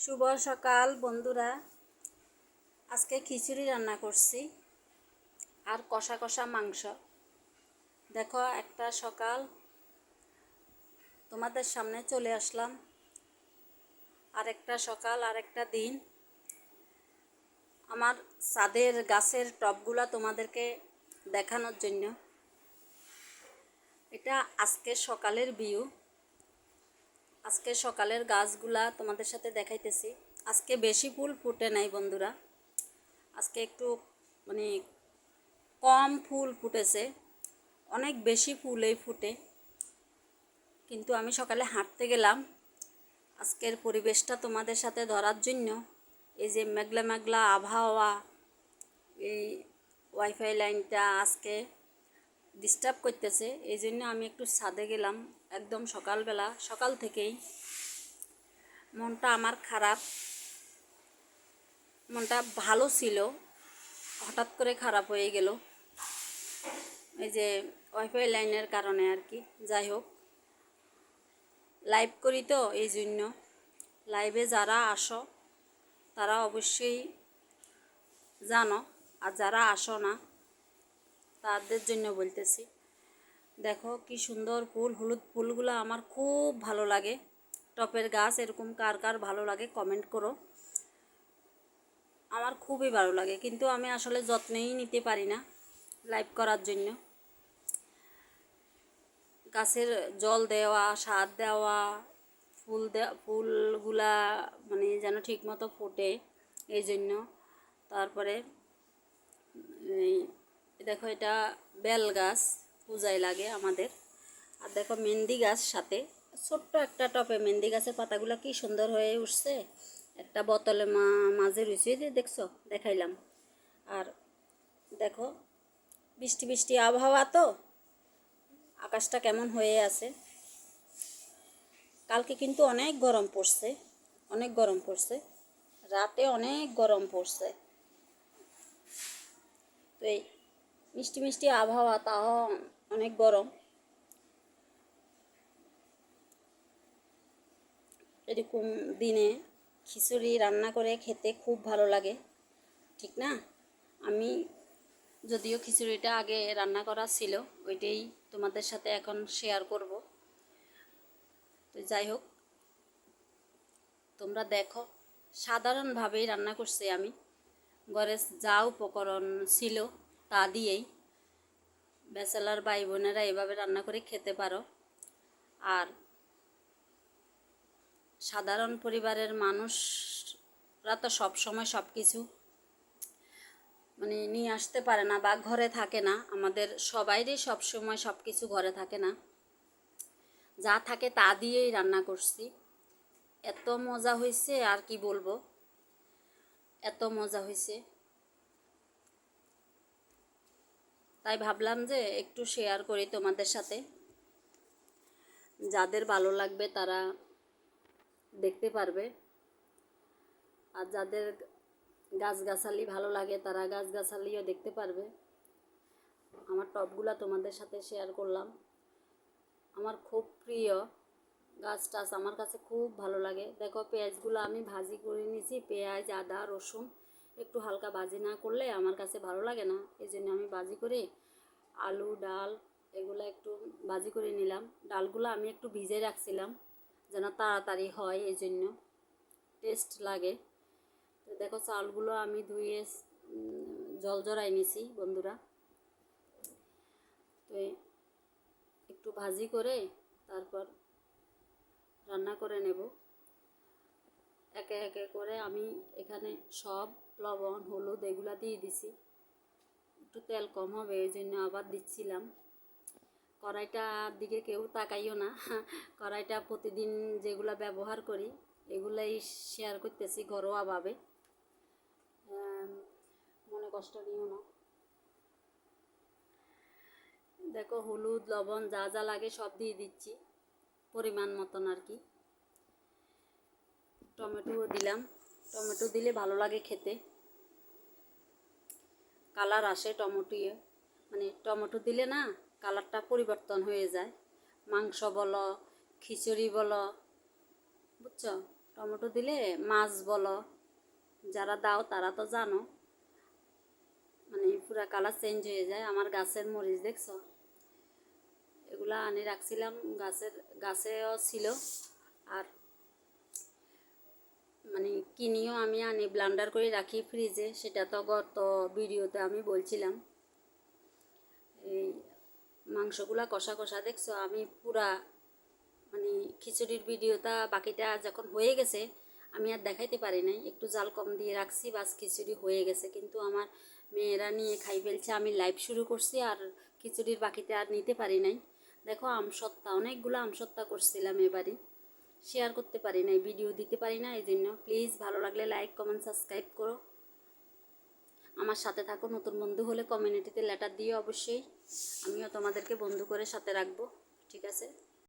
শুভ সকাল, বন্ধুরা। আজকে খিচুড়ি রান্না করছি, আর কষা কষা মাংস। দেখো, একটা সকাল। তোমাদের সামনে চলে আসলাম। আর একটা সকাল আর একটা দিন। আমার ছাদের গাছের টবগুলা তোমাদেরকে দেখানোর জন্য। এটা আজকে সকালের ভিউ। আজকে সকালের গাছগুলা তোমাদের সাথে দেখাইতেছি। আজকে বেশি ফুল ফুটে নাই বন্ধুরা। আজকে একটু মানে কম ফুল ফুটেছে। অনেক বেশি ফুলেই ফুটে। কিন্তু আমি সকালে হাঁটতে গেলাম। আজকের পরিবেশটা তোমাদের সাথে ধরার জন্য এই যে মেঘলা মেঘলা আবহাওয়া, এই ওয়াইফাই লাইনটা আজকে ডিস্টার্ব করতেছে এই জন্য আমি একটু ছাদে গেলাম একদম সকালবেলা। সকাল থেকেই মনটা আমার খারাপ, মনটা ভালো ছিল, হঠাৎ করে খারাপ হয়ে গেল। এই যে ওয়াইফাই লাইনের কারণে আর কি, যাই হোক। লাইভ করি তো এই জন্য লাইভে যারা আসো, তারা অবশ্যই জানো, আর যারা আসো না তাদের জন্য বলতেছি। দেখো কি সুন্দর ফুল, হলুদ ফুলগুলো আমার খুব ভালো লাগে। টপের গাছ এরকম কার কার ভালো লাগে কমেন্ট করো। আমার খুবই ভালো লাগে, কিন্তু আমি আসলে যত্নেই নিতে পারি না লাইভ করার জন্য। গাছের জল দেওয়া, সার দেওয়া, ফুল দেওয়া ফুলগুলা মানে যেন ঠিক মতো ফোটে, এই জন্য। তারপরে দেখো এটা বেল গাছ, পূজায় লাগে আমাদের। আর দেখো মেহেন্দি গাছ সাথে। ছোট্ট একটা টপে মেহেন্দি গাছের পাতাগুলো কি সুন্দর হয়ে উঠছে। একটা বোতলে মা, মাঝে রুচি দিয়ে দেখছ, দেখাইলাম। আর দেখো, বৃষ্টি বৃষ্টি আবহাওয়া তো। আকাশটা কেমন হয়ে আছে। কালকে কিন্তু অনেক গরম পড়ছে, অনেক গরম পড়ছে। রাতে অনেক গরম পড়ছে। তো এই মিষ্টি মিষ্টি আবহাওয়া, তাও অনেক গরম। এরকম দিনে খিচুড়ি রান্না করে খেতে খুব ভালো লাগে, ঠিক না? আমি যদিও খিচুড়িটা আগে রান্না করা ছিল, ওইটাই তোমাদের সাথে এখন শেয়ার করব। তো যাই হোক, তোমরা দেখো, সাধারণভাবেই রান্না করছি আমি। ঘরে যা উপকরণ ছিল তা দিয়েই ব্যাচেলার ভাই বোনেরা এভাবে রান্না করে খেতে পারো। আর সাধারণ পরিবারের মানুষরা তো সব সময় সব কিছু মানে নিয়ে আসতে পারে না বা ঘরে থাকে না। আমাদের সবাইরই সব সময় সব কিছু ঘরে থাকে না। যা থাকে তা দিয়েই রান্না করছি। এত মজা হয়েছে আর কি বলব? এত মজা হয়েছে তাই ভাবলাম যে একটু শেয়ার করি তোমাদের সাথে। যাদের ভালো লাগবে তারা দেখতে পারবে। আর যাদের গাছগাছালি ভালো লাগে তারা গাছগাছালিও দেখতে পারবে। আমার টপগুলা তোমাদের সাথে শেয়ার করলাম। আমার খুব প্রিয় গাছ টাছ আমার কাছে খুব ভালো লাগে। দেখো পেঁয়াজগুলো আমি ভাজি করে নিয়েছি, পেঁয়াজ, আদা, রসুন। একটু হালকা বাজি না করলে আমার কাছে ভালো লাগে না। এই জন্য আমি বাজি করে আলু, ডাল এগুলো একটু বাজি করে নিলাম। ডালগুলো আমি একটু ভিজে রাখছিলাম যেন তাড়াতাড়ি হয় এই জন্য। টেস্ট লাগে। তো দেখো চালগুলো আমি ধুয়ে জল জড়াই নিছি বন্ধুরা। তো একটু ভাজি করে তারপর রান্না করে নেব। একে একে করে আমি এখানে সব, লবণ, হলুদ এগুলা দিয়ে দিছি। একটু তেল কম হবে, এই জন্য আবার দিচ্ছিলাম। কড়াইটার দিকে কেউ তাকাইও না। কড়াইটা প্রতিদিন যেগুলা ব্যবহার করি, এগুলাই শেয়ার করতেছি ঘরোয়াভাবে। মনে কষ্ট নিও না। দেখো, হলুদ, লবণ যা যা লাগে সব দিয়ে দিচ্ছি, পরিমাণ মতন আর কি। টমেটোও দিলাম। টমেটো দিলে ভালো লাগে খেতে। কালার আসে টমেটো মানে টমেটো দিলে না কালারটা পরিবর্তন হয়ে যায়। মাংস বলো, খিচুড়ি বলো, বুঝছ? টমেটো দিলে মাছ বলো, যারা দাও তারা তো জানো। মানে পুরা কালার চেঞ্জ হয়ে যায়। আমার গাছের মরিচ দেখছ? এগুলা আনি রাখছিলাম গাছের, গাছেও ছিল। আর মানে কিনিও আমি আনি ব্লান্ডার করে রাখি ফ্রিজে সেটা তো গত ভিডিওতে আমি বলছিলাম। এই মাংসগুলা কষা কষা দেখছ, আমি পুরা মানে খিচুড়ির ভিডিওটা বাকিটা যখন হয়ে গেছে, আমি আর দেখাইতে পারি নাই। একটু জাল কম দিয়ে রাখছি, বাস খিচুড়ি হয়ে গেছে। কিন্তু আমার মেয়েরা নিয়ে খাই ফেলছে, আমি লাইভ শুরু করছি আর খিচুড়ির বাকিতে আর নিতে পারি নাই। দেখো আমসত্তা অনেকগুলো আমসত্তা করছিলাম এবারই শেয়ার করতে পারি নাই ভিডিও দিতে পারি না এই জন্য প্লিজ ভালো লাগলে লাইক কমেন্ট সাবস্ক্রাইব করো। আমার সাথে থাকো, নতুন বন্ধু হলে কমিউনিটিতে লেটার দিও অবশ্যই। আমিও তোমাদেরকে বন্ধু করে সাথে রাখব, ঠিক আছে?